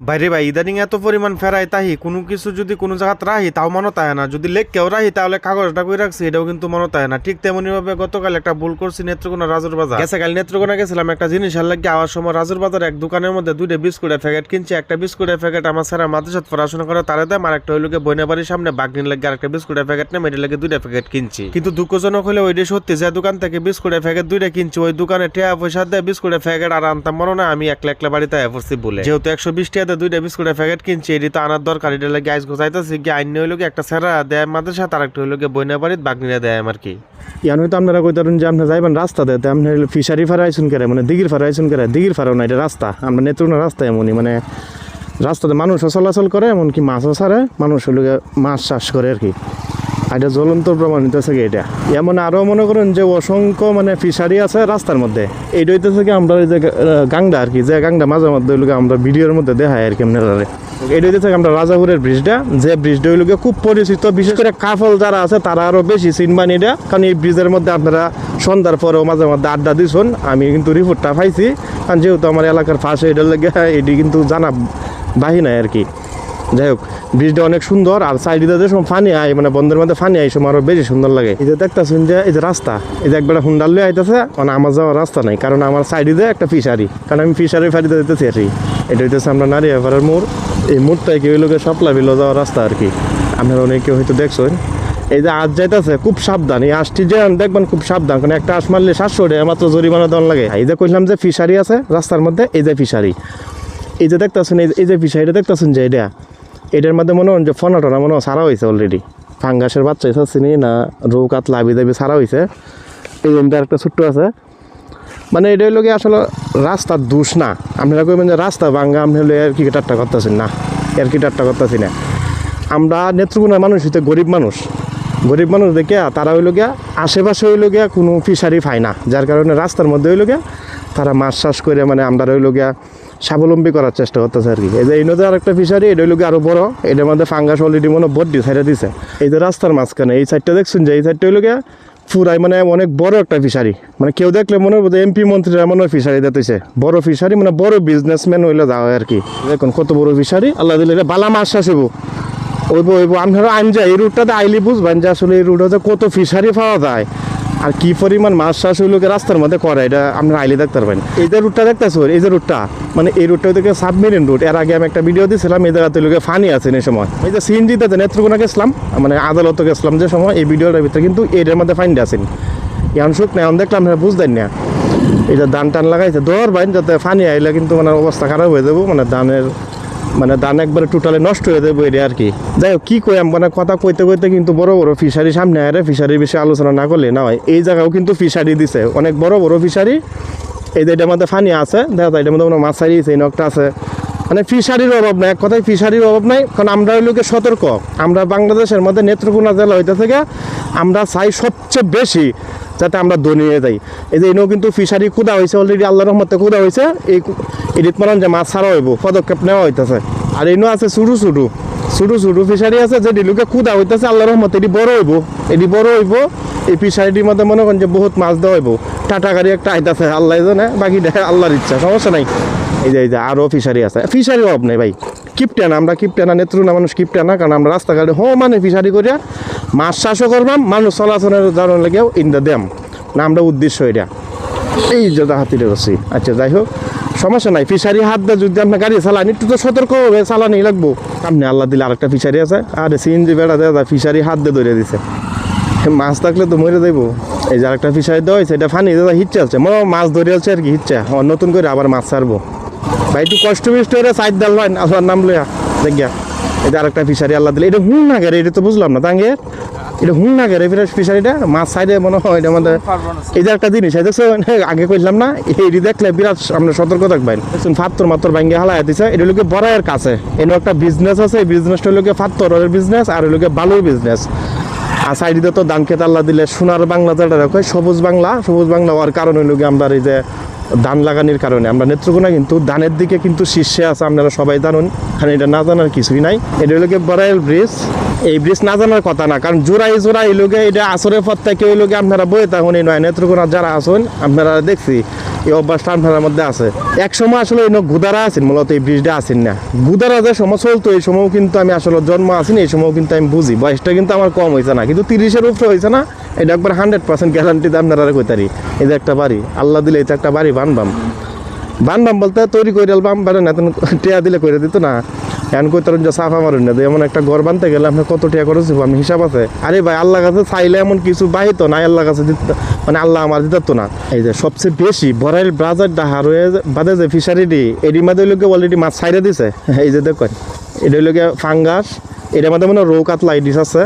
বাইরে ভাই ইদানিং এত পরিমাণ ফেরাই তাহি কোনো কিছু যদি কোনো জায়গাত রাহি তাও মনে তাই না। যদি লেখ কেউ রাহি তাহলে কাগজটা করে রাখছি এটাও কিন্তু মনে তাই না। ঠিক তেমনি ভাবে গতকাল একটা ভুল করছি নেত্রকোনা রাজুর বাজার। গেছে কাল নেত্রকোনা গেছিলাম একটা জিনিস আর লাগে আওয়ার সময় রাজুর বাজার এক দোকানের মধ্যে দুইটা বিস্কুটের প্যাকেট কিনছি। একটা বিস্কুটের প্যাকেট আমার স্যার মাদ্রাসাত পড়াশোনা করে তারে দেয় আর একটা হইল বইনা বাড়ির সামনে বাগনির লাগে আরেকটা বিস্কুটের প্যাকেট নেই এটার লাগে দুইটা প্যাকেট কিনছি। কিন্তু দুঃখজনক হলে ওইটা সত্যি যে দোকান থেকে বিস্কুটের প্যাকেট দুইটা কিনছি ওই দোকানে টিয়া পয়সা দেয় বিস্কুটের প্যাকেট আর আনতাম মনে না আমি একলা একলা বাড়িতে পড়ছি বলে। যেহেতু একশো বিশ টাকা দিয়ে দুইটা বিস্কুটের প্যাকেট কিনছি, এটি তো আনার দরকার এটা লাগে আইস গোছাইতেছি কি আইন হইল কি একটা সেরা দেয় মাদ্রাসা তার একটা হইল কি বইনা বাড়িত বাগনিরা দেয় আমার কি। ইয়ান তো আপনারা কই কইতারেন যে আপনি যাইবেন রাস্তা দেয় আপনি ফিশারি ফারা আইসুন করে মানে দিঘির ফারা আইসুন করে, দিঘির ফারাও না, এটা রাস্তা, আমরা নেত্রুনা রাস্তা এমনই মানে রাস্তাতে মানুষও চলাচল করে, এমনকি মাছও ছাড়ে, মানুষ হইল গিয়ে মাছ চাষ করে আর কি। আর এটা জ্বলন্ত প্রমাণিত আছে কি এটা? এমন আরও মনে করেন যে অসংখ্য মানে ফিশারি আছে রাস্তার মধ্যে। এইটা হইতেছে কি আমরা এই যে গাংডা আর কি, যে গাংডা মাঝে মধ্যে গিয়ে আমরা ভিডিওর মধ্যে দেখাই আর কি আপনারা এটা হইতেছে আমরা রাজাপুরের ব্রিজটা, যে ব্রিজটা গিয়ে খুব পরিচিত, বিশেষ করে কাফল যারা আছে তারা আরও বেশি চিনবান এটা। কারণ এই ব্রিজের মধ্যে আপনারা সন্ধ্যার পরেও মাঝে মধ্যে আড্ডা দিছুন, আমি কিন্তু রিপোর্টটা পাইছি। কারণ যেহেতু আমার এলাকার ফাঁসে এটার লেগে এটি কিন্তু জানা বাহি নাই আর কি। যাই হোক ব্রিজটা অনেক সুন্দর, আর সাইডে যে সময় ফানি আয় মানে বন্ধের মধ্যে ফানি আই সময় আরও বেশি সুন্দর লাগে। এই যে দেখতেছেন যে, এই যে রাস্তা, এই যে একবার হুন্ডাল লয়ে আইতেছে মানে আমার যাওয়ার রাস্তা নাই, কারণ আমার সাইডে যে একটা ফিশারি কারণ আমি ফিশারি ফাড়িতে যেতেছি আর কি। এটা হইতেছে আমরা নারী ব্যাপারের মোড়, এই মোড়টাই কি হইল সাপলা বিলো যাওয়ার রাস্তা আর কি। আপনারা অনেকে হয়তো দেখছেন। এই যে আজ যাইতেছে, খুব সাবধান, এই আজটি যে দেখবেন খুব সাবধান, কারণ একটা আশ মারলে সাতশো টাকা মাত্র জরিমানা দেওয়ার লাগে। এই যে কইলাম যে ফিশারি আছে, রাস্তার মধ্যে, এই যে ফিশারি এই যে দেখতেছেন, এই যে ফিশারিটা দেখতেছেন যে, এটা এটার মধ্যে মনে হন যে ফোনা টোনা মনে হয় সারা হয়েছে অলরেডি ফাঙ্গাসের বাচ্চা এসে নি না রৌ কাতলা আবি দাবি সারা হয়েছে এই জন্য একটা ছোট্ট আছে। মানে এটা হলো আসলে রাস্তার দোষ না। আপনারা কইবেন যে রাস্তা ভাঙ্গা আপনি হলে আর কি টাট্টা করতেছেন না আর কি টাট্টা করতেছি না। আমরা নেত্রকোনার মানুষ হইতে গরিব মানুষ। গরিব মানুষ দেখে তারা হইল গিয়া, আশেপাশে হইল গিয়া কোনো ফিশারি পায় না। যার কারণে রাস্তার মধ্যে হইল গিয়া তারা মাছ চাষ করে মানে আমরা হইল গিয়া স্বাবলম্বী করার চেষ্টা করতেছে আর কি। এই যে এই নদী আরেকটা ফিশারি এটা হইল আরও বড়। এটার মধ্যে ফাঙ্গাস অলরেডি মনে বড্ডি সাইডে দিছে। এই যে রাস্তার মাঝখানে, এই সাইডটা দেখছেন যে, এই সাইডটা গিয়া পুরাই মানে অনেক বড় একটা ফিশারি মানে কেউ দেখলে মনে হবে এমপি মন্ত্রীরা মনে হয় ফিশারি দিতেছে। বড় ফিশারি মানে বড় বিজনেসম্যান হইলে যাওয়া আর কি। দেখুন কত বড় ফিশারি আল্লাহ দিলে বালা মাছ হইব ওইব ওইব আপনারা আনজা এই রুটটাতে আইলে বুঝবেন যে আসলে এই রুটে কত ফিশারি পাওয়া যায়। আর কি পরিমাণ মাছ চাষ হইল কি রাস্তার মধ্যে? করে এটা আপনারা আইলে দেখতে পারবেন। এই যে রুটটা দেখতেছো, এই যে রুটটা মানে এই রুটটা থেকে সাবমেরিন রুট এর আগে আমি একটা ভিডিও দিয়েছিলাম এই জায়গাতে লোকে ফানি আছে এই সময়। এই যে সিএনজিতে নেত্রকোনা গেছিলাম মানে আদালত গেছিলাম যে সময়, এই ভিডিওটার ভিতরে কিন্তু এটার মধ্যে ফাইন আছেন এখন শুক না এখন দেখলাম আপনারা বুঝতেন না। এই যে ধান টান লাগাইছে দর বাইন যাতে ফানি আইলে কিন্তু মানে অবস্থা খারাপ হয়ে যাব মানে ধানের মানে ধান একবারে টোটালি নষ্ট হয়ে যাবে আর কি। যাই হোক, কী কই মানে কথা কইতে কইতে কিন্তু বড় বড় ফিশারি সামনে আরে ফিশারির বিষয়ে আলোচনা না করলে না হয়। এই জায়গাও কিন্তু ফিশারি দিছে। অনেক বড় বড় ফিশারি এই যে এটার মধ্যে ফানি আছে, দেখা যায় এটার মধ্যে কোনো মাছ ছাড়িয়েছে, এই নকটা আছে। মানে ফিশারির অভাব নাই, এক কথায় ফিশারির অভাব নাই, কারণ আমরা লোকে সতর্ক। আমরা বাংলাদেশের মধ্যে নেত্রকোনা জেলা হইতে থেকে আমরা চাই সবচেয়ে বেশি যাতে আমরা ধনী হয়ে যাই। এই যে এনেও কিন্তু ফিশারি কুদা হয়েছে অলরেডি আল্লাহ রহমতে কুদা হয়েছে এই এডিট মারান যে মাছ ছাড়া হইব, পদক্ষেপ নেওয়া হইতেছে। আর এনেও আছে শুরু শুরু শুরু শুরু ফিশারি আছে, যে ডিলুকে কুদা হইতেছে আল্লাহ রহমতে এটি বড় হইব। এটি বড় হইব, এই ফিশারিটির মধ্যে মনে করেন যে বহুত মাছ দেওয়া হইব। টাটা গাড়ি একটা আইতাছে, আল্লাহ জানে, বাকি আল্লাহর ইচ্ছা, সমস্যা নাই। এই যে এই যে আরও ফিশারি আছে। ফিশারি অভাব নেই ভাই। কিপটানা, আমরা কিপটানা নেত্রুনা মানুষ কিপটানা কারণ আমরা রাস্তাঘাটে হো মানে ফিশারি করিয়া মাছ চাষও করবাম, মানুষ চলাচলের জানার লেগেও ইন্দা দেম না, আমরা উদ্দেশ্য এটা। এই যে হাতিটা করছি আচ্ছা যাই হোক, সমস্যা নাই, ফিশারি হাত দিয়ে যদি আপনার গাড়ি চালান, একটু তো সতর্ক হবে চালানি লাগবো। আপনি আল্লাহ দিলে আরেকটা ফিশারি আছে, আরে সিএনজি বেড়া যায় ফিশারি হাত দিয়ে ধরে দিছে। মাছ থাকলে তো মরে যাইবো। এই যে আরেকটা ফিশারি দেওয়া হয়েছে, এটা ফানি দাদা হিচ্ছে আছে। মাছ ধরে আছে আর কি, হিচ্ছে। নতুন করে আবার মাছ ছাড়বো। ভাই কষ্ট মিষ্ট সাইড আল্লাহর নাম এটা আরেকটা ফিশারি আল্লাহ দিলে। এটা না গেরে এটা তো বুঝলাম না তাঙ্গে এটা না গেরে ফিশারিটা মাছ সাইডে মনে হয় এটা আমাদের যে একটা জিনিস আগে কইলাম না এই দেখলে বিরাট আমরা সতর্ক থাকবেন ফাত্তর ভাঙ্গে হালাই দিছে। এটা লোকে বড়াইয়ের কাছে। এনে একটা বিজনেস আছে, এই বিজনেসটা লোকে ফাত্তরের বিজনেস আর লোকে বালুর বিজনেস আর সাইডে তো আল্লাহ দিলে, সোনার বাংলা যেটা সবুজ বাংলা সবুজ বাংলা হওয়ার কারণে লোকে আমরা এই যে ধান লাগানির কারণে। আমরা নেত্রকোনা কিন্তু ধানের দিকে কিন্তু শীর্ষে আছে, আপনারা সবাই জানুন। এখানে এটা না জানার কিছুই নাই। এটা হলো বড়াইল ব্রিজ। এই ব্রিজ না জানার কথা না, কারণ জোড়াই জোড়াই লোকে এটা আসরের পর থেকে ওই লোকে আপনারা বয়ে তখন এই নয়, নেত্রকোনা যারা আসুন, আপনারা দেখছি এই অভ্যাসটা আপনার মধ্যে আছে। এক সময় আসলে এই গুদারা আছেন, মূলত এই ব্রিজটা আছেন না। গুদারা যে সময় চলতো, এই সময়ও কিন্তু আমি আসলে জন্ম আছেন, এই সময়ও কিন্তু আমি বুঝি। বয়সটা কিন্তু আমার কম হয়েছে না, কিন্তু তিরিশের উপরে হয়েছে না, এটা একবার হান্ড্রেড পার্সেন্ট গ্যারান্টিতে আপনারা কইতারি এই যে একটা বাড়ি, আল্লাহ দিলে এটা একটা বাড়ি, বানবাম। বানবাম বলতে তৈরি করে আলবাম বাড়ে না টিয়া দিলে করে দিত না। এখন কই যে সাফা মারুন না এমন একটা ঘর বানতে গেলে আপনি কত টিয়া করেছি আমি হিসাব আছে। আরে ভাই আল্লাহ কাছে চাইলে এমন কিছু বাহিত না আল্লাহ কাছে মানে আল্লাহ আমার দিত না। এই যে সবচেয়ে বেশি বড়াইল ব্রাজার ডাহার হয়ে বাদে যে ফিশারিটি এটির মধ্যে লোকে অলরেডি মাছ ছাইড়ে দিছে। এই যে দেখেন, এটা লোকে ফাঙ্গাস, এটার মধ্যে মানে রৌ কাতলা ইডিস আছে।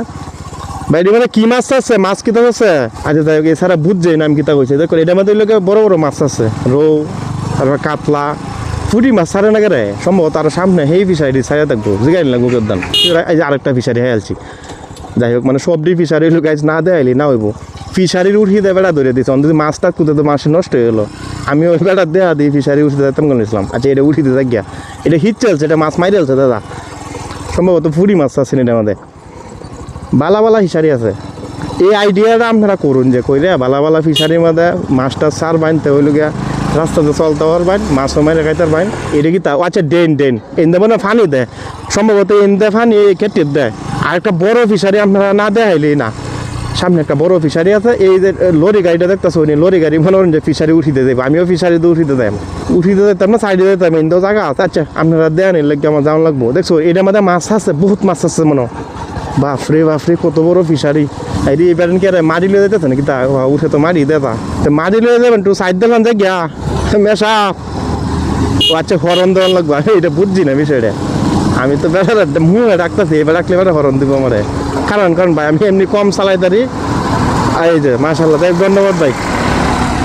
বাইরে মানে কি মাছ আছে? মাছ কিতা আছে? আচ্ছা তাই এছাড়া বুঝছে নাম কিতা কইছে। দেখো এটার মধ্যে লোকে বড় বড় মাছ আছে। রৌ, তারপর কাতলা ফুটি মাছ ছাড়ে না রে সম্ভবত আর সামনে সেই ফিশারি ছাড়া থাকব। জিগাই লাগবো কেদান এই যে আরেকটা ফিশারি, হয়ে আলছি যাই হোক মানে সবটি ফিশারি আজ না দেয়াইলি না হইব। ফিশারির উঠিয়ে দেয় বেড়া ধরে দিচ্ছে যদি মাছটা কুদে তো মাছ নষ্ট হয়ে গেলো। আমি ওই বেড়া দেয়া দিই ফিশারি উঠিতে যেতাম কোন ইসলাম আচ্ছা এটা উঠিতে থাক গিয়া। এটা হিট চলছে, এটা মাছ মাইরে চলছে দাদা। সম্ভবত ফুটি মাছ আছে এটার মধ্যে। বালা বালা ফিশারি আছে। এই আইডিয়াটা আপনারা করুন যে কইরে বালা বালা ফিশারির মধ্যে মাছটা সার বাইনতে হইল গিয়া। রাস্তাতে চলতে হওয়ার বাইন মাছও মারে খাইতে বাইন এটা কি তা? আচ্ছা ডেন ডেন এনদে মানে ফানি দেয়। সম্ভবত এনদে ফানি ক্ষেত্রে দেয়। আর একটা বড় ফিশারি আপনারা না দেখাইলেই না। সামনে একটা বড় ফিশারি আছে, এই যে লরি গাড়িটা দেখতেছো উনি? লরি গাড়ি মনে করেন যে ফিশারি উঠিতে দেবো। আমিও ফিশারিতে উঠিতে যাই উঠিতে যেতাম না, সাইডে যেতাম এনদে জায়গা আছে। আচ্ছা আপনারা দেন, এর লাগে আমার যাওয়া লাগবো। দেখছ এটার মধ্যে মাছ আছে, বহুত মাছ আছে মনে বাপরে বাপরে, কত বড় ফিশারি। এই এবার কি আরে মারি লয়ে যেতেছে নাকি? তা উঠে তো মারি দেবা তো। মারি লয়ে যাবেন, একটু সাইড দেবেন যে গিয়া মেশা। ও আচ্ছা হরন দেওয়ার লাগবে। আমি এটা বুঝছি না বিষয়টা। আমি তো বেড়া মুখে ডাকতেছি, এবার ডাকলে বেড়া হরন দিব আমারে। কারণ কারণ ভাই, আমি এমনি কম চালাই দাঁড়ি। এই যে মাশাল্লাহ তাই ধন্যবাদ ভাই।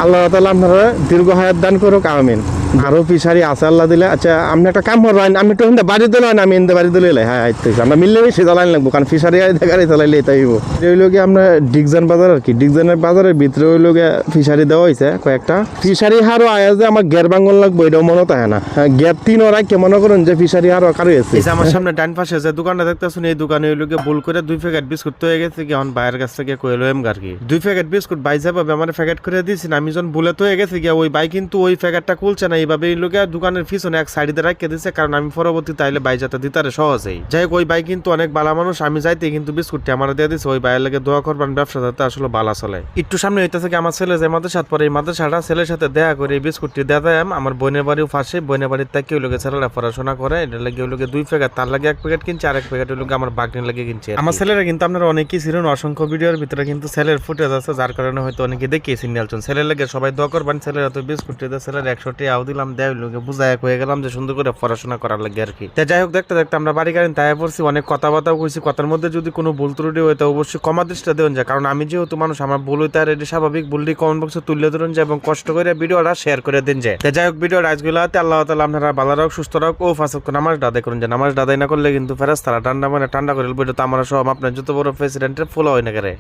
আল্লাহ তালা আপনারা দীর্ঘ হায়াত দান করুক, আমিন। আরও পিছারি আছে, আল্লাহ দিলে। আচ্ছা আপনি একটা কাম করবেন আমি একটু হিন্দে বাড়ি দিলে আমি হিন্দে বাড়ি দিলে হ্যাঁ আইতে আমরা মিললে বেশি চালাইন লাগবো, কারণ ফিশারি গাড়ি চালাইলে এটাই হইব। হইল কি আমরা ডিগজান বাজার আর কি। ডিগজানের বাজারের ভিতরে হইল গিয়ে ফিশারি দেওয়া হয়েছে কয়েকটা। ফিশারি হারও আয়া যে আমার গ্যার বাঙ্গল লাগবো, এটাও মনে থাকে না। গের তিন ওরা কে মনে করেন যে ফিশারি হারও কারও আছে। আমার সামনে ডান পাশে যে দোকানটা দেখতেছুন, এই দোকানে ওই লোকে ভুল করে দুই প্যাকেট বিস্কুট তো হয়ে গেছে কি আমার বাইরের কাছ থেকে কইলো এম গার্কি দুই প্যাকেট বিস্কুট বাই যাবে আমার প্যাকেট করে দিয়েছি আমি যখন ভুলে তো হয়ে গেছে গিয়া ওই বাই কিন্তু ওই প্যাকেটটা খুলছে না এইভাবে এই লোকে দোকানের পিছনে এক সাইডে রাখিয়ে দিচ্ছে কারণ আমি পরবর্তী তাইলে বাই যাতে দিতারে সহজেই। যাই হোক ওই বাই কিন্তু অনেক বালা মানুষ আমি যাইতে কিন্তু বিস্কুটটি আমার দিয়ে দিচ্ছে ওই বাইয়ের লাগে দোয়া করবেন ব্যবসা যাতে আসলে বালা চলে। একটু সামনে হইতেছে কি আমার ছেলে যে মাদ্রাসাত পরে এই মাদ্রাসাটা ছেলের সাথে দেখা করে এই বিস্কুটটি দেয় আমার বোনের বাড়িও ফাঁসে বোনের বাড়ির থেকে ওই লোকে ছেলেরা পড়াশোনা করে এটা লাগে ওই লোকে দুই প্যাকেট তার লাগে এক প্যাকেট কিনছে আর এক প্যাকেট ওই লোকে আমার বাগনির লাগে কিনছে আমার ছেলেরা কিন্তু আপনারা অনেকেই ছিলেন অসংখ্য ভিডিওর ভিতরে কিন্তু ছেলের ফুটেজ আছে যার কারণে হয়তো অনেকে দেখিয়েছেন নিয়ালচন ছেলের লাগে সবাই দোয়া করবেন ছেলেরা তো বিস্কুট দিয়ে ছেলের একশো টাকাও দিলাম, দেয় লোকে বুঝায় হয়ে গেলাম যে সুন্দর করে পড়াশোনা করার লাগে আর কি। যাই হোক, দেখতে দেখতে আমরা বাড়ি গাড়ি তাই পড়ছি, অনেক কথাবার্তাও কইছি, কথার মধ্যে যদি কোনো ভুল ত্রুটি হয়, তো অবশ্যই কমা দৃষ্টিটা দেবেন যায়। কারণ আমি যেহেতু মানুষ, আমার ভুল হইতে আর এটা স্বাভাবিক, ভুলটি কমেন্ট বক্সে তুলে ধরুন যায় এবং কষ্ট করে ভিডিওটা শেয়ার করে দিন যায়। যাই হোক ভিডিও আজগুলাতে আল্লাহ তালা আপনারা ভালো রাখ সুস্থ রাখ ও ফাঁসক নামাজ দাদাই করুন যে নামাজ দাদাই না করলে কিন্তু ফেরাস তারা ঠান্ডা মানে ঠান্ডা করে বইটা তো আমরা সব আপনার যত বড় প্রেসিডেন্টের ফুল হয় না করে।